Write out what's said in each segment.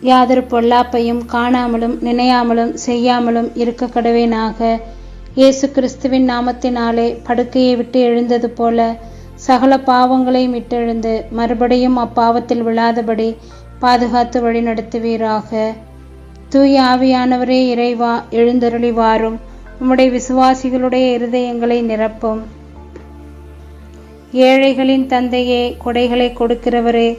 யாதொரு பொல்லாப்பையும் காணாமலும் நினையாமலும் செய்யாமலும் இருக்க கடவேனாக. இயேசு கிறிஸ்துவின் நாமத்தினாலே படுக்கையை விட்டு எழுந்தது போல சகல பாவங்களையும் விட்டெழுந்து மறுபடியும் அப்பாவத்தில் விழாதபடி பாதுகாத்து வழிநடத்துவீராக தூய ஆவியானவரே இறைவா எழுந்தருளி வாரும் உம்முடைய விசுவாசிகளுடைய இருதயங்களை நிரப்பும். ஏழைகளின் தந்தையே கொடைகளை கொடுக்கிறவரே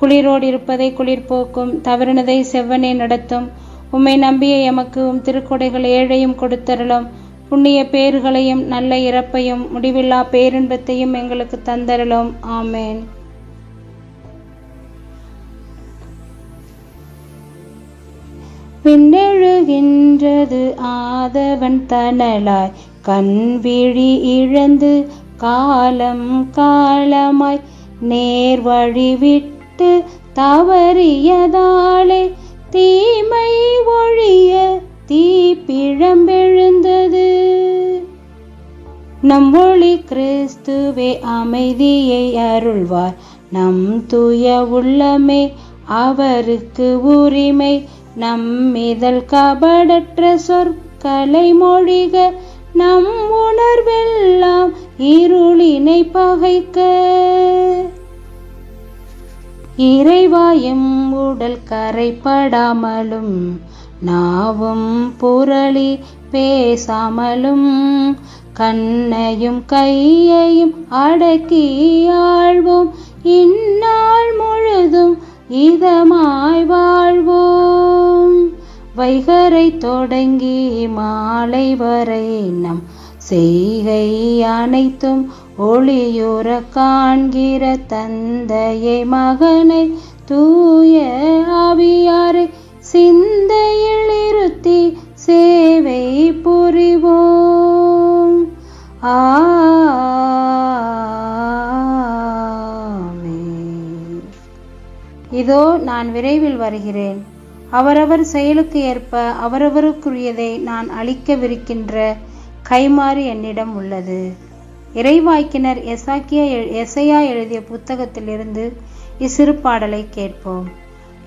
குளிரோடு இருப்பதை குளிர்போக்கும் தவறினதை செவ்வனே நடத்தும். உம்மை நம்பிய எமக்கு உம் திருக்கொடைகள் ஏழையும் கொடுத்தருளும். புண்ணிய பேறுகளையும் நல்ல இறப்பையும் முடிவில்லா பேரின்பத்தையும் எங்களுக்கு தந்தருளும். ஆமேன். பின்னெழுகின்றது ஆதவன் தனலாய் கண்விழி இழந்து காலம் காலமாய் நேர் வழிவிட்டு விட்டு தவறியதாலே தீமை ஒழிய தீப்பிழம்பெழுந்தது நம் ஒளி கிறிஸ்துவே அமைதியை அருள்வார். நம் தூய உள்ளமே அவருக்கு உரிமை. நம் இதழ் கபடற்ற சொற்களை மொழிக. நம் உணர்வெல்லாம் இருளினை பகைக்க. இறைவா எம் உடல் கரைப்படாமலும் நாவும் புரளி பேசாமலும் கண்ணையும் கையையும் அடக்கி ஆழ்வோம். இந்நாள் முழுதும் இதமாய் வாழ்வோம். வைகரை தொடங்கி மாலை வரை நம் செய்கை அனைத்தும் ஒளியுற காண்கிற தந்தையை மகனை தூய ஆவியாரை சிந்தையில் இருத்தி சேவை புரிவோம். ஆ இதோ நான் விரைவில் வருகிறேன். அவரவர் செயலுக்கு ஏற்ப அவரவருக்குரியதை நான் அளிக்கவிருக்கின்ற கைமாறு என்னிடம் உள்ளது. இறைவாய்க்கினர் எசாக்கியா எசையா எழுதிய புத்தகத்திலிருந்து இச்சிறுபாடலை கேட்போம்.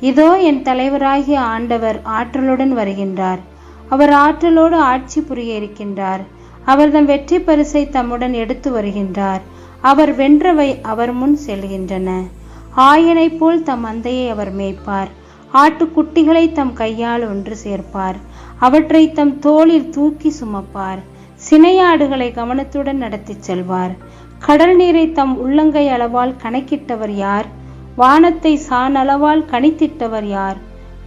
இதோ என் தலைவராகிய ஆண்டவர் ஆற்றலுடன் வருகின்றார். அவர் ஆற்றலோடு ஆட்சி புரிய இருக்கின்றார். அவர் தம் வெற்றி பரிசை தம்முடன் எடுத்து வருகின்றார். அவர் வென்றவை அவர் முன் செல்கின்றன. ஆயனைப் போல் தம் மந்தையை அவர் மேய்ப்பார். ஆட்டுக்குட்டிகளை தம் கையால் ஒன்று சேர்ப்பார். அவற்றை தம் தோளில் தூக்கி சுமப்பார். சினையாடுகளை கவனத்துடன் நடத்திச் செல்வார். கடல் நீரை தம் உள்ளங்கை அளவால் கணக்கிட்டவர் யார்? வானத்தை சான் அளவால் கணித்திட்டவர் யார்?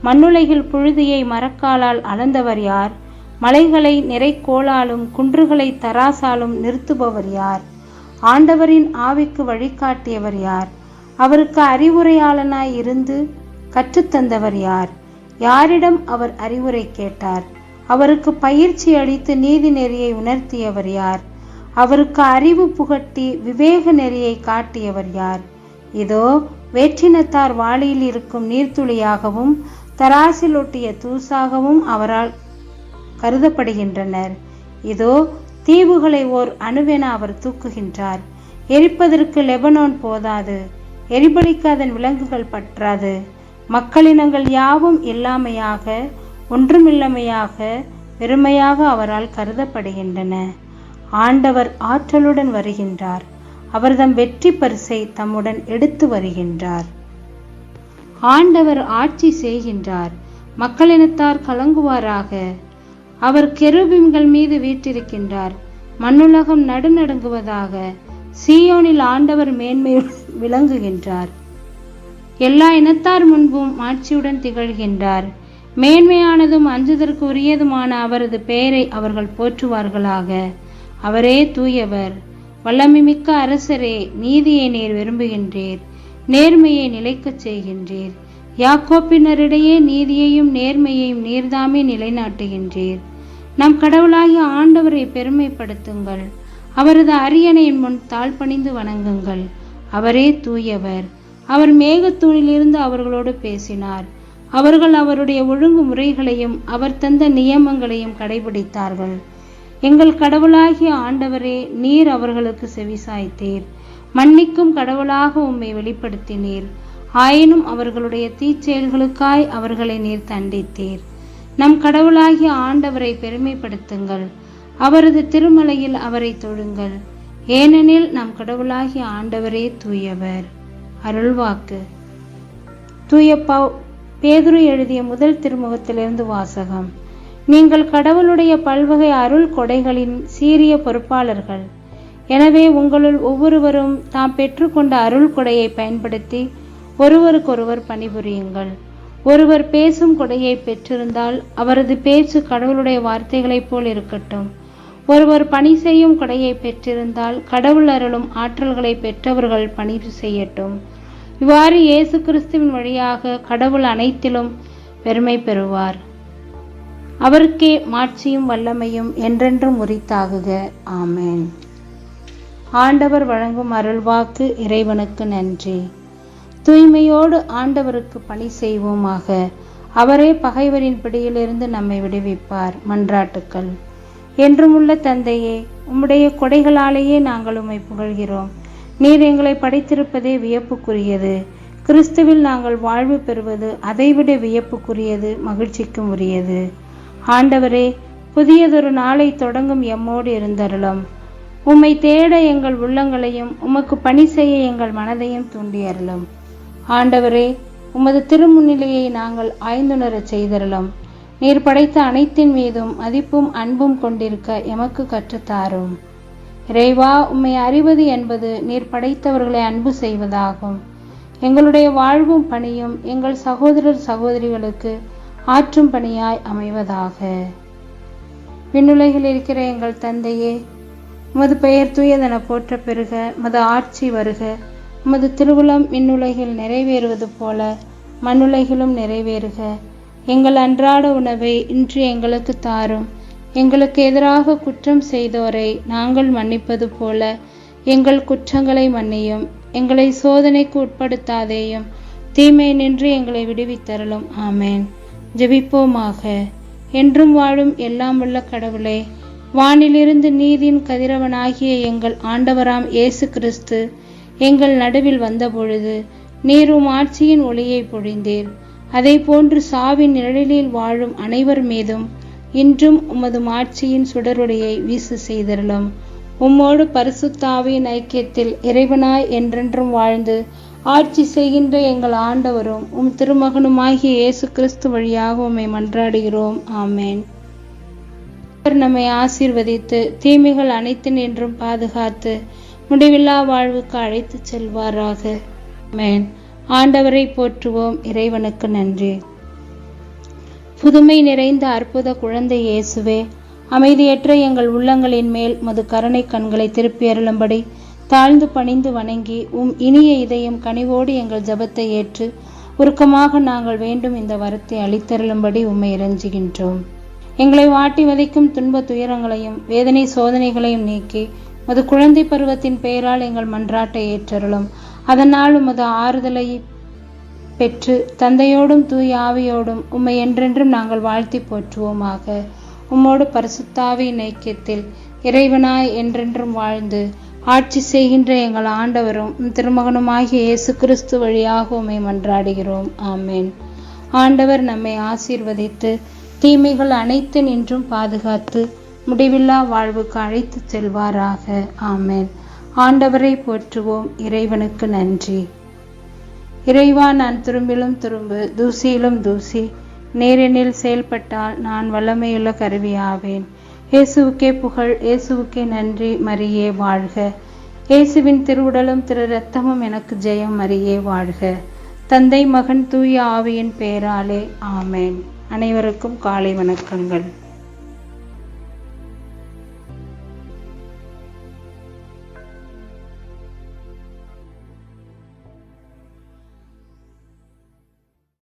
மண்ணுலகில் புழுதியை மரக்காலால் அளந்தவர் யார்? மலைகளை நிறைக்கோளாலும் குன்றுகளை தராசாலும் நிறுத்துபவர் யார்? ஆண்டவரின் ஆவிக்கு வழிகாட்டியவர் யார்? அவருக்கு அறிவுரையாளனாய் இருந்து கற்றுத்தந்தவர் யார்? யாரிடம் அவர் அறிவுரை கேட்டார்? அவருக்கு பயிற்சி அளித்து நீதி நெறியை உணர்த்தியவர் யார்? அவருக்கு அறிவு புகட்டி விவேக நெறியை காட்டியவர் யார்? இதோ வேற்றினத்தார் வாளியில் இருக்கும் நீர்த்துளியாகவும் தராசில் ஒட்டிய தூசாகவும் அவரால் கருதப்படுகின்றனர். இதோ தீவுகளை ஓர் அணுவென அவர் தூக்குகின்றார். எரிப்பதற்கு லெபனோன் போதாது. எரிபலிக்கு அதன் விலங்குகள் பற்றாது. மக்களினங்கள் யாவும் இல்லாமையாக ஒன்றுமில்லமையாக வெறுமையாக அவரால் கருதப்படுகின்றன. ஆண்டவர் ஆற்றலுடன் வருகின்றார். அவர்தம் வெற்றி பரிசை தம்முடன் எடுத்து வருகின்றார். ஆண்டவர் ஆட்சி செய்கின்றார். மக்களினத்தார் கலங்குவாராக. அவர் கெருபிம்கள் மீது வீற்றிருக்கின்றார். மண்ணுலகம் நடுநடுங்குவதாக சீயோனில் ஆண்டவர் மேன்மை விளங்குகின்றார். எல்லா இனத்தார் முன்பும் ஆட்சியுடன் திகழ்கின்றார். மேன்மையானதும் அஞ்சுதற்கு உரியதுமான அவரது பெயரை அவர்கள் போற்றுவார்களாக. அவரே தூயவர். வல்லமைமிக்க அரசரே நீதியை நேர் விரும்புகின்றீர். நேர்மையை நிலைக்கச் செய்கின்றீர். யாக்கோப்பினரிடையே நீதியையும் நேர்மையையும் நீர்தாமே நிலைநாட்டுகின்றீர். நம் கடவுளாகிய ஆண்டவரை பெருமைப்படுத்துங்கள். அவரது அரியணையின் முன் தாழ்பணிந்து வணங்குங்கள். அவரே தூயவர். அவர் மேகத்தூணிலிருந்து அவர்களோடு பேசினார். அவர்கள் அவருடைய ஒழுங்கு முறைகளையும் அவர் தந்த நியமங்களையும் கடைபிடித்தார்கள். எங்கள் கடவுளாகிய ஆண்டவரே நீர் அவர்களுக்கு செவிசாய்த்தீர். மன்னிக்கும் கடவுளாக உம்மை வெளிப்படுத்தினீர். ஆயினும் அவர்களுடைய தீச்செயல்களுக்காய் அவர்களை நீர் தண்டித்தீர். நம் கடவுளாகிய ஆண்டவரை பெருமைப்படுத்துங்கள். அவரது திருமலையில் அவரை தொழுங்கள். ஏனெனில் நம் கடவுளாகிய ஆண்டவரே தூயவர். அருள்வாக்கு. தூய பேதுரு எழுதிய முதல் திருமுகத்திலிருந்து வாசகம். நீங்கள் கடவுளுடைய பல்வகை அருள் கொடைகளின் சீரிய பொறுப்பாளர்கள். எனவே உங்களுள் ஒவ்வொருவரும் தாம் பெற்றுக்கொண்ட அருள் கொடையை பயன்படுத்தி ஒருவருக்கொருவர் பணிபுரியுங்கள். ஒருவர் பேசும் கொடையை பெற்றிருந்தால் அவரது பேச்சு கடவுளுடைய வார்த்தைகளைப் போல் இருக்கட்டும். ஒருவர் பணி செய்யும் கொடையை பெற்றிருந்தால் கடவுள் அருளும் ஆற்றல்களை பெற்றவர்கள் பணி செய்யட்டும். இவ்வாறு இயேசு கிறிஸ்துவின் வழியாக கடவுள் அனைத்திலும் பெருமை பெறுவார். அவருக்கே மாட்சியும் வல்லமையும் என்றென்றும் உரித்தாகுக. ஆமேன். ஆண்டவர் வழங்கும் அருள்வாக்கு இறைவனுக்கு நன்றி. தூய்மையோடு ஆண்டவருக்கு பணி செய்வோமாக. அவரே பகைவரின் பிடியிலிருந்து நம்மை விடுவிப்பார். மன்றாட்டுக்கள். என்றும் உள்ள தந்தையே உம்முடைய கொடைகளாலேயே நாங்கள் உம்மை புகழ்கிறோம். நீர் எங்களை படைத்திருப்பதே வியப்புக்குரியது. கிறிஸ்துவில் நாங்கள் வாழ்வு பெறுவது அதைவிட வியப்புக்குரியது மகிழ்ச்சிக்கும் உரியது. ஆண்டவரே புதியதொரு நாளை தொடங்கும் எம்மோடு இருந்தருளும். உம்மை தேட எங்கள் உள்ளங்களையும் உமக்கு பணி செய்ய எங்கள் மனதையும் தூண்டியருளும். ஆண்டவரே உமது திருமுன்னிலையை நாங்கள் ஆய்ந்துணரச் செய்தருளும். நீர் படைத்த அனைத்தின் மீதும் மதிப்பும் அன்பும் கொண்டிருக்க எமக்கு கற்றுத்தாரும். இறைவா உம்மை அறிவது என்பது நீர் படைத்தவர்களை அன்பு செய்வதாகும். எங்களுடைய வாழ்வும் பணியும் எங்கள் சகோதரர் சகோதரிகளுக்கு ஆற்றும் பணியாய் அமைவதாக. விண்ணுலகில் இருக்கிற எங்கள் தந்தையே உமது பெயர் தூயதென போற்ற பெறுக உமது ஆட்சி வருக. உமது திருவுளம் விண்ணுலகில் நிறைவேறுவது போல மண்ணுலகிலும் நிறைவேறுக. எங்கள் அன்றாட உணவை இன்று எங்களுக்கு தாரும். எங்களுக்கு எதிராக குற்றம் செய்தோரை நாங்கள் மன்னிப்பது போல எங்கள் குற்றங்களை மன்னியும். எங்களை சோதனைக்கு உட்படுத்தாதேயும். தீமை நின்று எங்களை விடுவித்தரலும் ஆமேன். ஜெபிப்போமாக. என்றும் வாழும் எல்லாம் உள்ள கடவுளே வானிலிருந்து நீதியின் கதிரவனாகிய எங்கள் ஆண்டவராம் இயேசு கிறிஸ்து எங்கள் நடுவில் வந்தபொழுது நீரும் ஆட்சியின் ஒளியை பொழிந்தீர். அதை போன்று சாவின் நிழலில் வாழும் அனைவர் மீதும் இன்றும் உமது மாட்சியின் சுடருடையை வீசு செய்தருளும். உம்மோடு பரிசுத்தாவின் ஐக்கியத்தில் இறைவனாய் என்றென்றும் வாழ்ந்து ஆட்சி செய்கின்ற எங்கள் ஆண்டவரும் உம் திருமகனுமாகிய இயேசு கிறிஸ்து வழியாக உம்மை மன்றாடுகிறோம். ஆமேன். அவர் நம்மை ஆசீர்வதித்து தீமைகள் அனைத்து நின்றும் பாதுகாத்து முடிவில்லா வாழ்வுக்கு அழைத்துச் செல்வாராக. மேன் ஆண்டவரை போற்றுவோம். இறைவனுக்கு நன்றி. புதுமை நிறைந்த அற்புத குழந்தை இயேசுவே அமைதியற்ற எங்கள் உள்ளங்களின் மேல் மது கருணை கண்களை திருப்பி அருளும்படி தாழ்ந்து பணிந்து வணங்கி உம் இனிய இதயம் கனிவோடு எங்கள் ஜபத்தை ஏற்று உருக்கமாக நாங்கள் வேண்டும் இந்த வரத்தை அளித்தருளும்படி உம்மை இறைஞ்சுகின்றோம். எங்களை வாட்டி வதைக்கும் துன்ப துயரங்களையும் வேதனை சோதனைகளையும் நீக்கி மது குழந்தை பருவத்தின் பெயரால் எங்கள் மன்றாட்டை ஏற்றருளும். அதனால் உமது ஆறுதலை பெற்று தந்தையோடும் தூய் ஆவியோடும் உம்மை என்றென்றும் நாங்கள் வாழ்த்தி போற்றுவோமாக. உம்மோடு பரிசுத்தாவின் ஐக்கியத்தில் இறைவனாய் என்றென்றும் வாழ்ந்து ஆட்சி செய்கின்ற எங்கள் ஆண்டவரும் உம் திருமகனுமாகிய இயேசு கிறிஸ்து வழியாக உம்மை மன்றாடுகிறோம். ஆமேன். ஆண்டவர் நம்மை ஆசீர்வதித்து தீமைகள் அனைத்து நின்றும் பாதுகாத்து முடிவில்லா வாழ்வுக்கு அழைத்து செல்வாராக. ஆமேன். ஆண்டவரை போற்றுவோம். இறைவனுக்கு நன்றி. இறைவா நான் துரும்பிலும் துரும்பு தூசியிலும் தூசி. நேரெனில் செயல்பட்டால் நான் வல்லமையுள்ள கருவியாவேன். இயேசுவுக்கே புகழ் இயேசுவுக்கே நன்றி மரியே வாழ்க. இயேசுவின் திருவுடலும் திரு ரத்தமும் எனக்கு ஜெயம் மரியே வாழ்க. தந்தை மகன் தூய ஆவியின் பெயராலே ஆமேன். அனைவருக்கும் காலை வணக்கங்கள்.